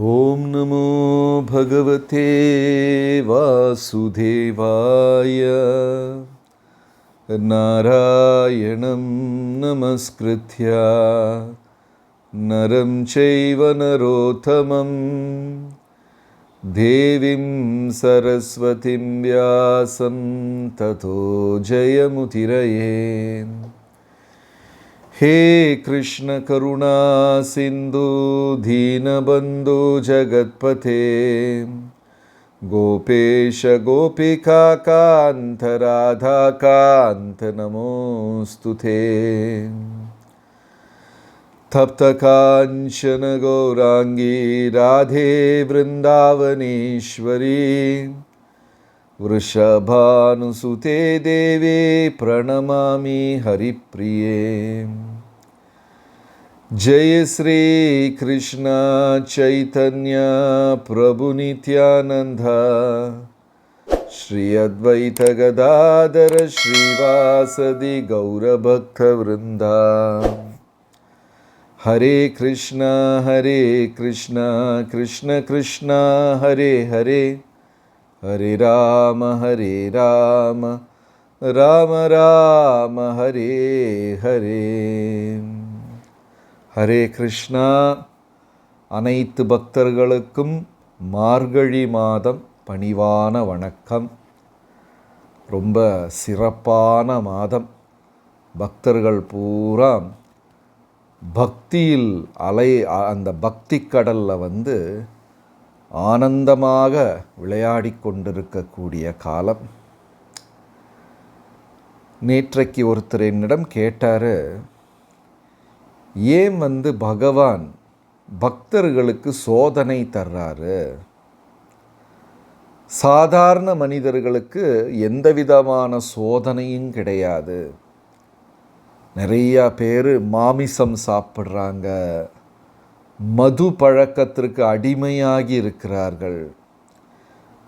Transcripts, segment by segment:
ഓം നമോ ഭഗവത്തെ വാസുദേവായ. നാരായണം നമസ്കൃത്യ. നരം ചൈവ നരോത്തമം. ദേവീം സരസ്വതിം വ്യാസം. തതോ ജയമുതിരയേൻ. हे कृष्ण करुणा सिन्धु दीनबन्धु जगत्पथे। गोपेश कान्त, नमोऽस्तु ते। तप्तकाञ्चन गौराङ्गी, राधे वृन्दावनेश्वरी। वृषभानुसुते देवे, प्रणमामि हरिप्रिये। जय श्रीकृष्ण चैतन्य प्रभुनित्यानन्द श्री अद्वैतगदाधर श्रीवासदि गौरभक्तवृन्दा। हरे कृष्ण हरे कृष्ण कृष्ण कृष्ण, हरे हरे। हरे राम हरे राम राम राम, हरे हरे। ஹரே கிருஷ்ணா. அனைத்து பக்தர்களுக்கும் மார்கழி மாதம் பணிவான வணக்கம். ரொம்ப சிறப்பான மாதம். பக்தர்கள் பூரா பக்தியில் அலை அந்த பக்தி கடலில் வந்து ஆனந்தமாக விளையாடி கொண்டிருக்கக்கூடிய காலம். நேற்றைக்கு ஒருத்தர் என்னிடம் கேட்டார் ஏன் வந்து பகவான் பக்தர்களுக்கு சோதனை தர்றாரு? சாதாரண மனிதர்களுக்கு எந்த விதமான சோதனையும் கிடையாது. நிறையா பேர் மாமிசம் சாப்பிட்றாங்க. மது பழக்கத்திற்கு அடிமையாகி இருக்கிறார்கள்.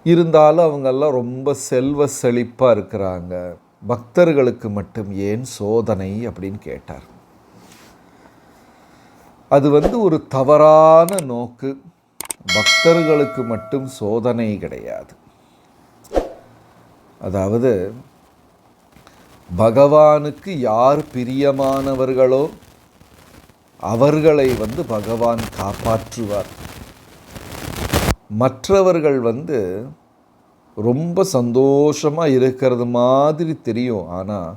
இருந்தாலும் அவங்கெல்லாம் ரொம்ப செல்வ செழிப்பாக இருக்கிறாங்க. பக்தர்களுக்கு மட்டும் ஏன் சோதனை அப்படின்னு கேட்டார். அது வந்து ஒரு தவறான நோக்கு. பக்தர்களுக்கு மட்டும் சோதனை கிடையாது. அதாவது பகவானுக்கு யார் பிரியமானவர்களோ அவர்களை வந்து பகவான் காப்பாற்றுவார். மற்றவர்கள் வந்து ரொம்ப சந்தோஷமாக இருக்கிறது மாதிரி தெரியும். ஆனால்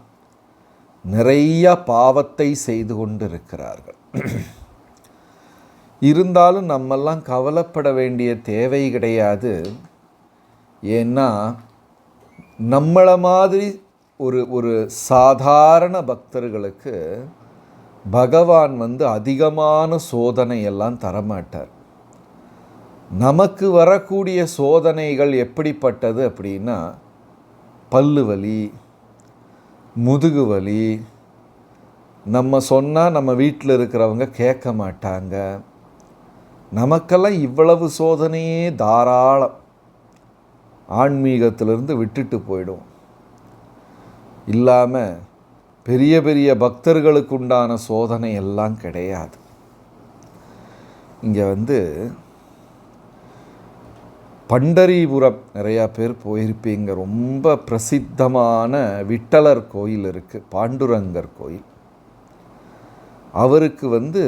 நிறைய பாவத்தை செய்து கொண்டு இருக்கிறார்கள் இருந்தாலும் நம்மெல்லாம் கவலைப்பட வேண்டிய தேவை கிடையாது. ஏன்னா நம்மளை மாதிரி ஒரு ஒரு சாதாரண பக்தர்களுக்கு பகவான் வந்து அதிகமான சோதனை எல்லாம் தரமாட்டார். நமக்கு வரக்கூடிய சோதனைகள் எப்படிப்பட்டது அப்படின்னா பல்லு வலி முதுகு வலி நம்ம சொன்னால் நம்ம வீட்டில் இருக்கிறவங்க கேட்க மாட்டாங்க. நமக்கெல்லாம் இவ்வளவு சோதனையே தாராளம். ஆன்மீகத்திலிருந்து விட்டுட்டு போயிடும் இல்லாமல் பெரிய பெரிய பக்தர்களுக்கு உண்டான சோதனை எல்லாம் கிடையாது. இங்கே வந்து பண்டரிபுரம் நிறையா பேர் போயிருப்பீங்க. ரொம்ப பிரசித்தமான விட்டலர் கோயில் இருக்குது பாண்டுரங்கர் கோயில். அவருக்கு வந்து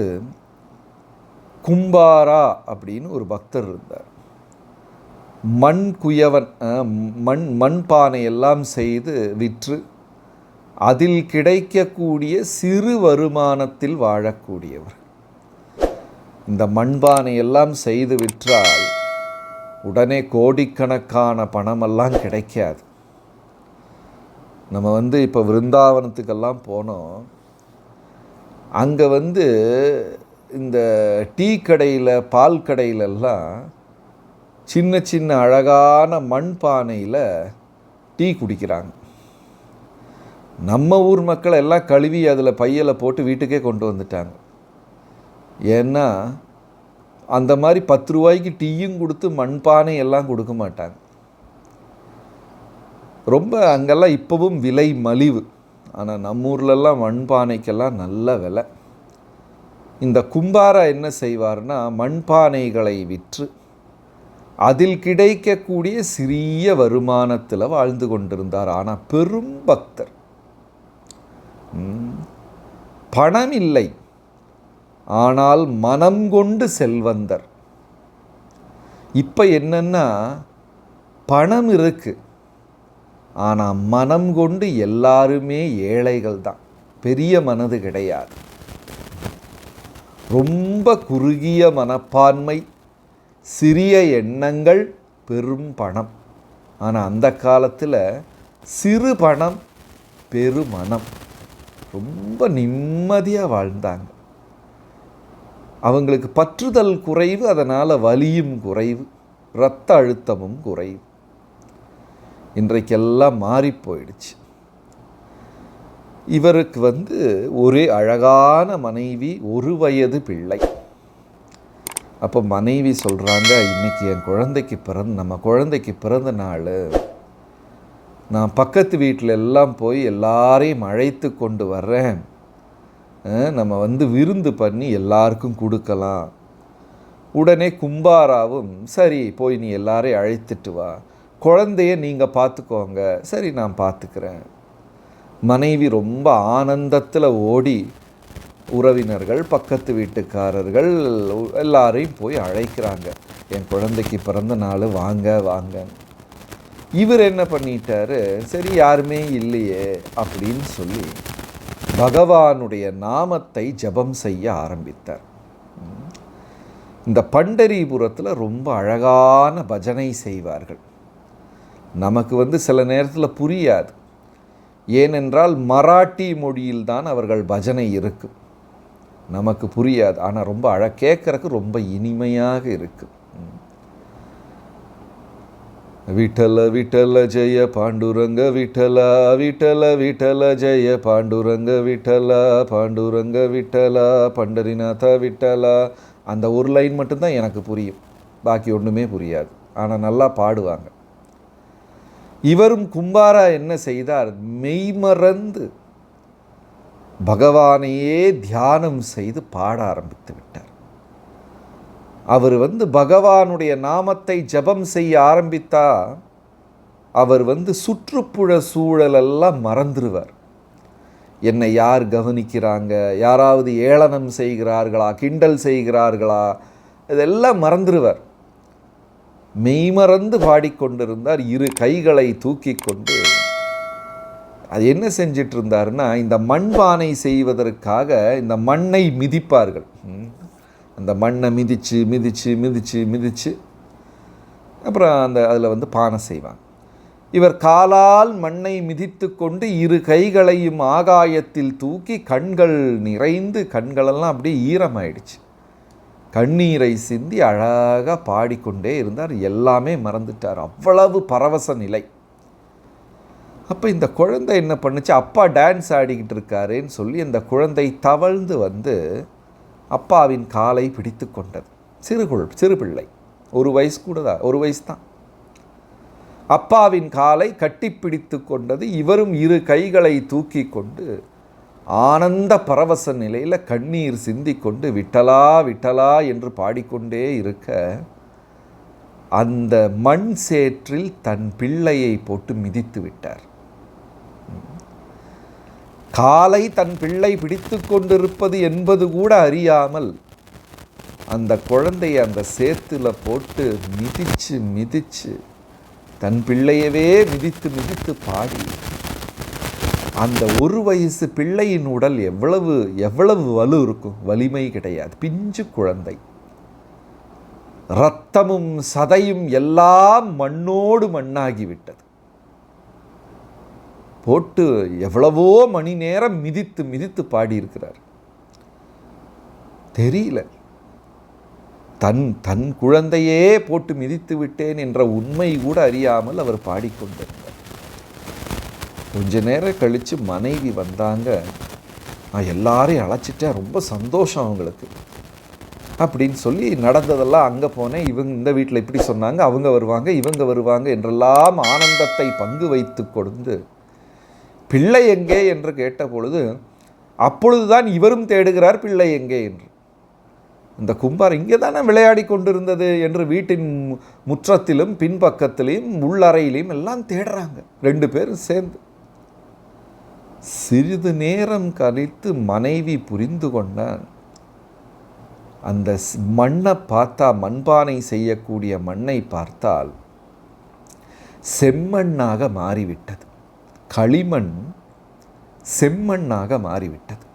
கும்பாரா அப்படின்னு ஒரு பக்தர் இருந்தார். மண் குயவன் மண் மண்பானை எல்லாம் செய்து விற்று அதில் கிடைக்கக்கூடிய சிறு வருமானத்தில் வாழக்கூடியவர். இந்த மண்பானை எல்லாம் செய்து விற்றால் உடனே கோடிக்கணக்கான பணமெல்லாம் கிடைக்காது. நம்ம வந்து இப்போ விருந்தாவனத்துக்கெல்லாம் போனோம். அங்கே வந்து இந்த டீ கடையில் பால் கடையிலெல்லாம் சின்ன சின்ன அழகான மண் பானையில் டீ குடிக்கிறாங்க. நம்ம ஊர் மக்கள் எல்லாம் கழுவி அதில் பையில் போட்டு வீட்டுக்கே கொண்டு வந்துட்டாங்க. ஏன்னா அந்த மாதிரி பத்து ரூபாய்க்கு டீயும் கொடுத்து மண்பானை எல்லாம் கொடுக்க மாட்டாங்க. ரொம்ப அங்கெல்லாம் இப்போவும் விலை மலிவு. ஆனால் நம்ம ஊர்லெல்லாம் மண்பானைக்கெல்லாம் நல்ல விலை. இந்த கும்பாரா என்ன செய்வார்னா மண்பானைகளை விற்று அதில் கிடைக்கக்கூடிய சிறிய வருமானத்தில் வாழ்ந்து கொண்டிருந்தார். ஆனால் பெரும் பக்தர். பணம் இல்லை. ஆனால் மனம் கொண்டு செல்வந்தர். இப்போ என்னென்னா பணம் இருக்கு. ஆனால் மனம் கொண்டு எல்லாருமே ஏழைகள் தான் பெரிய மனது கிடையாது. ரொம்ப குறுகிய மனப்பான்மை சிறிய எண்ணங்கள் பெரும் பணம். ஆனால் அந்த காலத்தில் சிறு பணம் பெருமணம் ரொம்ப நிம்மதியாக வாழ்ந்தாங்க. அவங்களுக்கு பற்றுதல் குறைவு அதனால் வலியும் குறைவு இரத்த அழுத்தமும் குறைவு. இன்றைக்கெல்லாம் மாறி போயிடுச்சு. இவருக்கு வந்து ஒரே அழகான மனைவி ஒரு வயது பிள்ளை. அப்போ மனைவி சொல்கிறாங்க இன்றைக்கி என் குழந்தைக்கு பிறந்த நம்ம குழந்தைக்கு பிறந்த நாள். நான் பக்கத்து வீட்டில் எல்லாம் போய் எல்லாரையும் அழைத்து கொண்டு வர்றேன். நம்ம வந்து விருந்து பண்ணி எல்லாருக்கும் கொடுக்கலாம். உடனே கும்பாராவும் சரி போய் நீ எல்லாரையும் அழைத்துட்டு வா. குழந்தைய நீங்கள் பார்த்துக்கோங்க சரி நான் பார்த்துக்கிறேன் மனைவி ரொம்ப ஆனந்தத்தில் ஓடி உறவினர்கள் பக்கத்து வீட்டுக்காரர்கள் எல்லாரையும் போய் அழைக்கிறாங்க. என் குழந்தைக்கு பிறந்த நாள் வாங்க வாங்க. இவர் என்ன பண்ணிட்டாரு? சரி யாருமே இல்லையே அப்படின்னு சொல்லி பகவானுடைய நாமத்தை ஜெபம் செய்ய ஆரம்பித்தார். இந்த பண்டரிபுரத்தில் ரொம்ப அழகான பஜனை செய்வார்கள். நமக்கு வந்து சில நேரத்தில் புரியாது. ஏனென்றால் மராட்டி மொழியில்தான் அவர்கள் பஜனை இருக்கும் நமக்கு புரியாது. ஆனால் ரொம்ப அழ கேட்குறக்கு ரொம்ப இனிமையாக இருக்கு. விட்டல விட்டல ஜெய பாண்டுரங்க விட்டலா விட்டல விட்டல ஜெய பாண்டுரங்க விட்டலா பாண்டுரங்க விட்டலா பண்டரிநாத விட்டலா. அந்த ஒரு லைன் மட்டும்தான் எனக்கு புரியும். பாக்கி ஒன்றுமே புரியாது. ஆனால் நல்லா பாடுவாங்க. இவரும் கும்பாரா என்ன செய்தார்? மெய்மறந்து பகவானையே தியானம் செய்து பாட ஆரம்பித்து விட்டார். அவர் வந்து பகவானுடைய நாமத்தை ஜெபம் செய்ய ஆரம்பித்தா அவர் வந்து சுற்றுப்புற சூழலெல்லாம் மறந்துடுவார் என்னை யார் கவனிக்கிறாங்க? யாராவது ஏளனம் செய்கிறார்களா? கிண்டல் செய்கிறார்களா? இதெல்லாம் மறந்துடுவார் மெய்மறந்து பாடிக்கொண்டிருந்தார். இரு கைகளை தூக்கி கொண்டு அது என்ன செஞ்சிட்டு இருந்தாருன்னா இந்த மண்பானை செய்வதற்காக இந்த மண்ணை மிதிப்பார்கள். அந்த மண்ணை மிதித்து மிதித்து மிதித்து மிதித்து அப்புறம் அந்த அதில் வந்து பானை செய்வாங்க. இவர் காலால் மண்ணை மிதித்து கொண்டு இரு கைகளையும் ஆகாயத்தில் தூக்கி கண்கள் நிறைந்து கண்களெல்லாம் அப்படியே ஈரமாயிடுச்சு. கண்ணீரை சிந்தி அழகாக பாடிக்கொண்டே இருந்தார். எல்லாமே மறந்துட்டார். அவ்வளவு பரவச நிலை. அப்போ இந்த குழந்தை என்ன பண்ணுச்சு? அப்பா டான்ஸ் ஆடிக்கிட்டு இருக்காருன்னு சொல்லி அந்த குழந்தை தவழ்ந்து வந்து அப்பாவின் காலை பிடித்து கொண்டது. சிறுகுள் சிறு பிள்ளை. ஒரு வயசு கூட தான் ஒரு வயசு தான். அப்பாவின் காலை கட்டிப்பிடித்து கொண்டது. இவரும் இரு கைகளை தூக்கி கொண்டு ஆனந்த பரவச நிலையில் கண்ணீர் சிந்திக்கொண்டு விட்டலா விட்டலா என்று பாடிக்கொண்டே இருக்க அந்த மண் சேற்றில் தன் பிள்ளையை போட்டு மிதித்து விட்டார். காலை தன் பிள்ளை பிடித்து கொண்டிருப்பது என்பது கூட அறியாமல் அந்த குழந்தையை அந்த சேத்துல போட்டு மிதிச்சு மிதிச்சு தன் பிள்ளையவே மிதித்து மிதித்து பாடி அந்த ஒரு வயசு பிள்ளையின் உடல் எவ்வளவு எவ்வளவு வலு இருக்கும்? வலிமை கிடையாது. பிஞ்சு குழந்தை. இரத்தமும் சதையும் எல்லாம் மண்ணோடு மண்ணாகிவிட்டது போட்டு எவ்வளவோ மணி நேரம் மிதித்து மிதித்து பாடியிருக்கிறார். தெரியல. தன் தன் குழந்தையே போட்டு மிதித்து விட்டேன் என்ற உண்மை கூட அறியாமல் அவர் பாடிக்கொண்டார் கொஞ்ச நேரம் கழித்து மனைவி வந்தாங்க. நான் எல்லாரையும் அழைச்சிட்டேன். ரொம்ப சந்தோஷம் அவங்களுக்கு. அப்படின்னு சொல்லி நடந்ததெல்லாம் அங்கே போனேன். இவங்க இந்த வீட்டில் இப்படி சொன்னாங்க. அவங்க வருவாங்க இவங்க வருவாங்க என்றெல்லாம் ஆனந்தத்தை பங்கு வைத்து கொடுத்து பிள்ளை எங்கே என்று கேட்ட பொழுது அப்பொழுதுதான் இவரும் தேடுகிறார் பிள்ளை எங்கே என்று. இந்த கும்பார் இங்கே தானே விளையாடி கொண்டிருந்தது என்று வீட்டின் மு- முற்றத்திலும் பின்பக்கத்திலையும் உள்ளறையிலையும் எல்லாம் தேடுறாங்க. ரெண்டு பேரும் சேர்ந்து. சிறிது நேரம் கழித்து மனைவி புரிந்து கொண்டான். அந்த ஸ்- மண்ணை பார்த்தா மண்பானை செய்யக்கூடிய மண்ணை பார்த்தால் செம்மண்ணாக மாறிவிட்டது. களிமண் செம்மண்ணாக மாறிவிட்டது.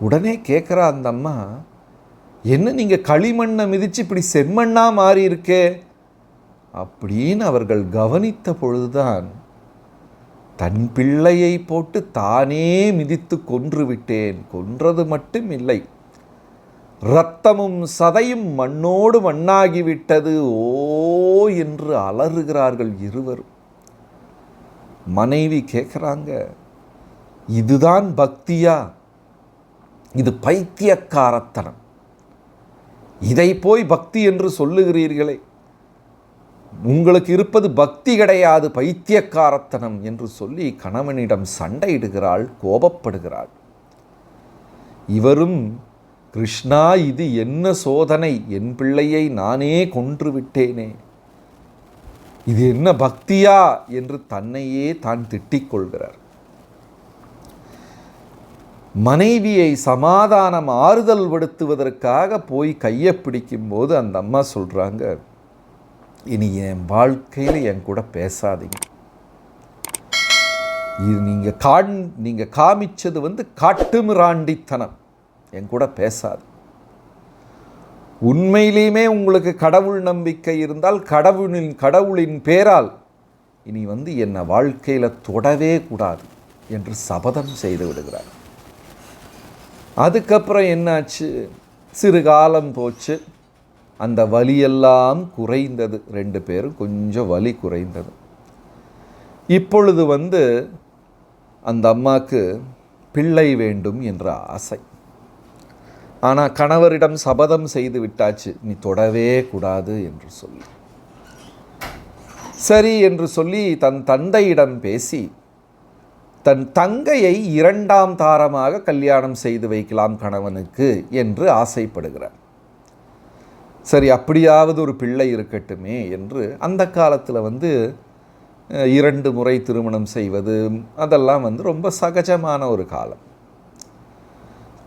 உடனே கேட்குறா அந்த அம்மா என்ன நீங்கள் களிமண்ணை மிதித்து இப்படி செம்மண்ணாக மாறி இருக்கே அப்படின்னு அவர்கள் கவனித்த பொழுதுதான் தன் பிள்ளையை போட்டு தானே மிதித்து கொன்று விட்டேன் கொன்றது மட்டும் இல்லை. இரத்தமும் சதையும் மண்ணோடு மண்ணாகிவிட்டது. ஓ என்று அலறுகிறார்கள் இருவரும். மனைவி கேட்குறாங்க இதுதான் பக்தியா? இது பைத்தியக்காரத்தனம். இதை போய் பக்தி என்று சொல்லுகிறீர்களே. உங்களுக்கு இருப்பது பக்தி கிடையாது பைத்தியக்காரத்தனம் என்று சொல்லி கணவனிடம் சண்டையிடுகிறாள் கோபப்படுகிறாள். இவரும் கிருஷ்ணா இது என்ன சோதனை? என் பிள்ளையை நானே கொன்று விட்டேனே. இது என்ன பக்தியா? என்று தன்னையே தான் திட்டிக் கொள்கிறார். மனைவியை சமாதானம் ஆறுதல் படுத்துவதற்காக போய் கையை பிடிக்கும்போது அந்த அம்மா சொல்கிறாங்க இனி என் வாழ்க்கையில் என் கூட பேசாதீங்க. இது நீங்கள் காண் நீங்கள் காமிச்சது வந்து காட்டுமிராண்டித்தனம். என் கூட பேசாது. உண்மையிலேயுமே உங்களுக்கு கடவுள் நம்பிக்கை இருந்தால் கடவுளின் கடவுளின் பேரால் இனி வந்து என்னை வாழ்க்கையில் தொடவே கூடாது என்று சபதம் செய்து விடுகிறார். அதுக்கப்புறம் என்னாச்சு? சிறு காலம் போச்சு. அந்த வலியெல்லாம் குறைந்தது. ரெண்டு பேரும் கொஞ்சம் வலி குறைந்தது. இப்பொழுது வந்து அந்த அம்மாவுக்கு பிள்ளை வேண்டும் என்ற ஆசை. ஆனால் கணவரிடம் சபதம் செய்து விட்டாச்சு நீ தொடவே கூடாது என்று சொல்லி. சரி என்று சொல்லி தன் தந்தையிடம் பேசி தன் தங்கையை இரண்டாம் தாரமாக கல்யாணம் செய்து வைக்கலாம் கணவனுக்கு என்று ஆசைப்படுகிறார். சரி அப்படியாவது ஒரு பிள்ளை இருக்கட்டுமே என்று அந்த காலத்தில் வந்து இரண்டு முறை திருமணம் செய்வது அதெல்லாம் வந்து ரொம்ப சகஜமான ஒரு காலம்.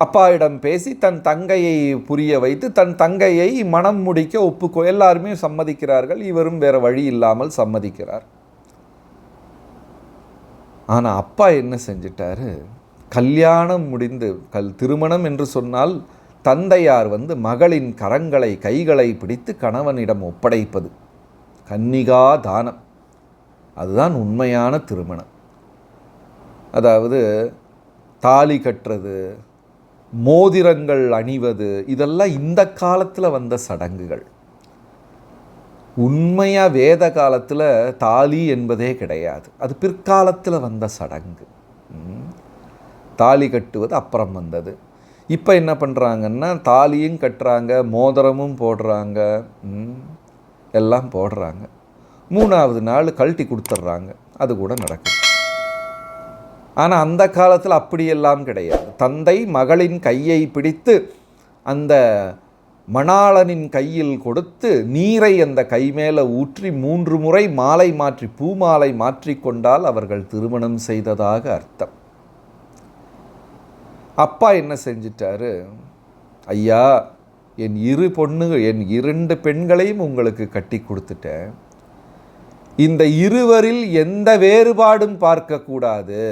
அப்பாவிடம் பேசி தன் தங்கையை புரிய வைத்து தன் தங்கையை மனம் முடிக்க ஒப்புக்கோ எல்லாருமே சம்மதிக்கிறார்கள் இவரும் வேறு வழி இல்லாமல் சம்மதிக்கிறார். ஆனால் அப்பா என்ன செஞ்சிட்டாரு? கல்யாணம் முடிந்து கல் திருமணம் என்று சொன்னால் தந்தையார் வந்து மகளின் கரங்களை கைகளை பிடித்து கணவனிடம் ஒப்படைப்பது. கன்னிகா தானம். அதுதான் உண்மையான திருமணம். அதாவது தாலி கட்டுறது மோதிரங்கள் அணிவது இதெல்லாம் இந்த காலத்தில் வந்த சடங்குகள். உண்மையாக வேத காலத்தில் தாலி என்பதே கிடையாது. அது பிற்காலத்தில் வந்த சடங்கு. தாலி கட்டுவது அப்புறம் வந்தது. இப்போ என்ன பண்ணுறாங்கன்னா தாலியும் கட்டுறாங்க மோதிரமும் போடுறாங்க. எல்லாம் போடுறாங்க. மூணாவது நாள் கழட்டி கொடுத்துட்றாங்க அது கூட நடக்குது. ஆனால் அந்த காலத்தில் அப்படியெல்லாம் கிடையாது. தந்தை மகளின் கையை பிடித்து அந்த மணாளனின் கையில் கொடுத்து நீரை அந்த கை மேலே ஊற்றி மூன்று முறை மாலை மாற்றி பூமாலை மாற்றிக்கொண்டால் அவர்கள் திருமணம் செய்ததாக அர்த்தம். அப்பா என்ன செஞ்சிட்டாரு? ஐயா என் இரு பொண்ணு என் இரண்டு பெண்களையும் உங்களுக்கு கட்டி கொடுத்துட்டேன். இந்த இருவரில் எந்த வேறுபாடும் பார்க்கக்கூடாது.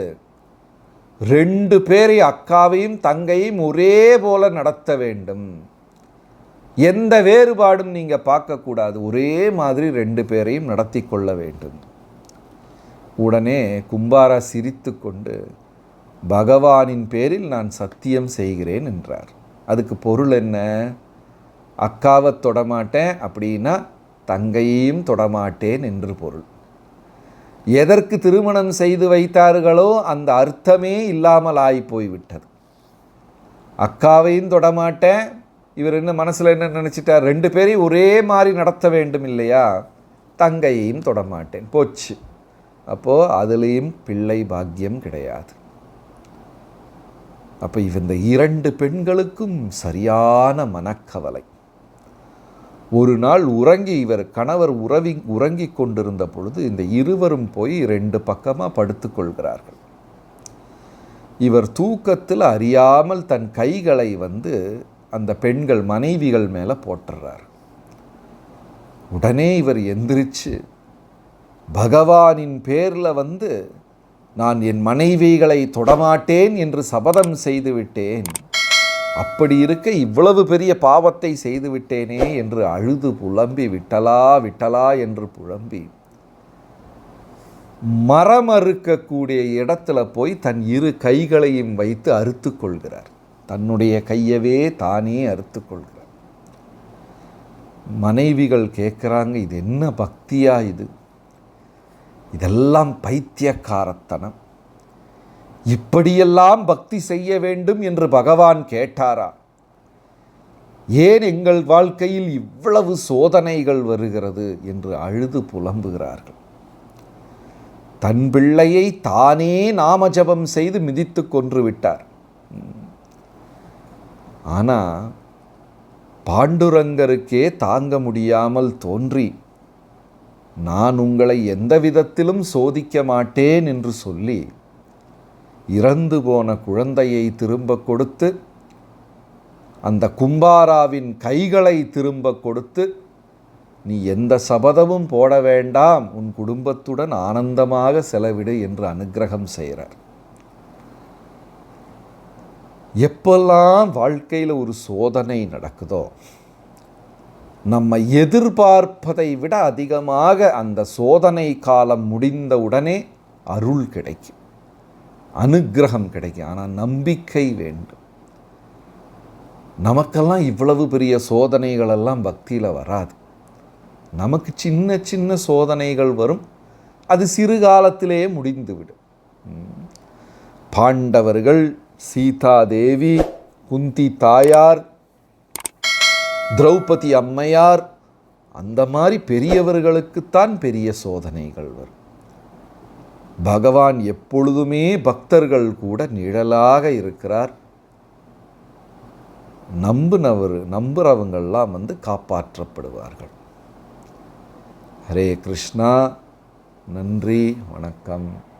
ரெண்டு பேரை அக்காவையும் தங்கையும் ஒரே போல நடத்த வேண்டும். எந்த வேறுபாடும் நீங்கள் பார்க்கக்கூடாது. ஒரே மாதிரி ரெண்டு பேரையும் நடத்தி கொள்ள வேண்டும். உடனே கும்பாரா சிரித்து கொண்டு பகவானின் பேரில் நான் சத்தியம் செய்கிறேன் என்றார். அதுக்கு பொருள் என்ன? அக்காவை தொடமாட்டேன் அப்படின்னா தங்கையையும் தொடமாட்டேன் என்று பொருள். எதற்கு திருமணம் செய்து வைத்தார்களோ அந்த அர்த்தமே இல்லாமல் ஆகி போய்விட்டது. அக்காவையும் தொடமாட்டேன். இவர் என்ன மனசில் என்ன நினச்சிட்டார்? ரெண்டு பேரையும் ஒரே மாதிரி நடத்த வேண்டும் இல்லையா? தங்கையையும் தொடமாட்டேன். போச்சு. அப்போது அதுலேயும் பிள்ளை பாக்கியம் கிடையாது. அப்போ இந்த இரண்டு பெண்களுக்கும் சரியான மனக்கவலை. ஒரு நாள் உறங்கி இவர் கணவர் உறவி உறங்கிக் கொண்டிருந்த பொழுது இந்த இருவரும் போய் ரெண்டு பக்கமாக படுத்துக்கொள்கிறார்கள் இவர் தூக்கத்தில் அறியாமல் தன் கைகளை வந்து அந்த பெண்கள் மனைவிகள் மேலே போட்டுறார். உடனே இவர் எந்திரிச்சு பகவானின் பேரில் வந்து நான் என் மனைவிகளை தொடமாட்டேன் என்று சபதம் செய்துவிட்டேன். அப்படி இருக்க இவ்வளவு பெரிய பாவத்தை செய்து விட்டேனே என்று அழுது புலம்பி விட்டலா விட்டலா என்று புலம்பி மரம் அறுக்கக்கூடிய இடத்துல போய் தன் இரு கைகளையும் வைத்து அறுத்து கொள்கிறார். தன்னுடைய கையவே தானே அறுத்து கொள்கிறார். மனைவிகள் கேட்குறாங்க இது என்ன பக்தியா இது? இதெல்லாம் பைத்தியக்காரத்தனம். இப்படியெல்லாம் பக்தி செய்ய வேண்டும் என்று பகவான் கேட்டாரா? ஏன் எங்கள் வாழ்க்கையில் இவ்வளவு சோதனைகள் வருகிறது? என்று அழுது புலம்புகிறார்கள். தன் பிள்ளையை தானே நாமஜபம் செய்து மிதித்து கொன்று விட்டார். ஆனால் பாண்டுரங்கருக்கே தாங்க முடியாமல் தோன்றி நான் உங்களை எந்த விதத்திலும் சோதிக்க மாட்டேன் என்று சொல்லி இறந்து போன குழந்தையை திரும்ப கொடுத்து அந்த கும்பாராவின் கைகளை திரும்ப கொடுத்து நீ எந்த சபதமும் போட வேண்டாம் உன் குடும்பத்துடன் ஆனந்தமாக செலவிடு என்று அனுக்கிரகம் செய்கிறார். எப்பெல்லாம் வாழ்க்கையில் ஒரு சோதனை நடக்குதோ நம்ம எதிர்பார்ப்பதை விட அதிகமாக அந்த சோதனை காலம் முடிந்தவுடனே அருள் கிடைக்கும். அனுக்கிரகம் கிடைக்கும். ஆனால் நம்பிக்கை வேண்டும். நமக்கெல்லாம் இவ்வளவு பெரிய சோதனைகளெல்லாம் பக்தியில் வராது. நமக்கு சின்ன சின்ன சோதனைகள் வரும். அது சிறு காலத்திலேயே முடிந்துவிடும் பாண்டவர்கள் சீதா தேவி குந்தி தாயார் திரௌபதி அம்மையார் அந்த மாதிரி பெரியவர்களுக்குத்தான் பெரிய சோதனைகள் வரும். பகவான் எப்பொழுதுமே பக்தர்கள் கூட நிழலாக இருக்கிறார். நம்புனவர் நம்புறவங்கள்லாம் வந்து காப்பாற்றப்படுவார்கள். ஹரே கிருஷ்ணா நன்றி வணக்கம்.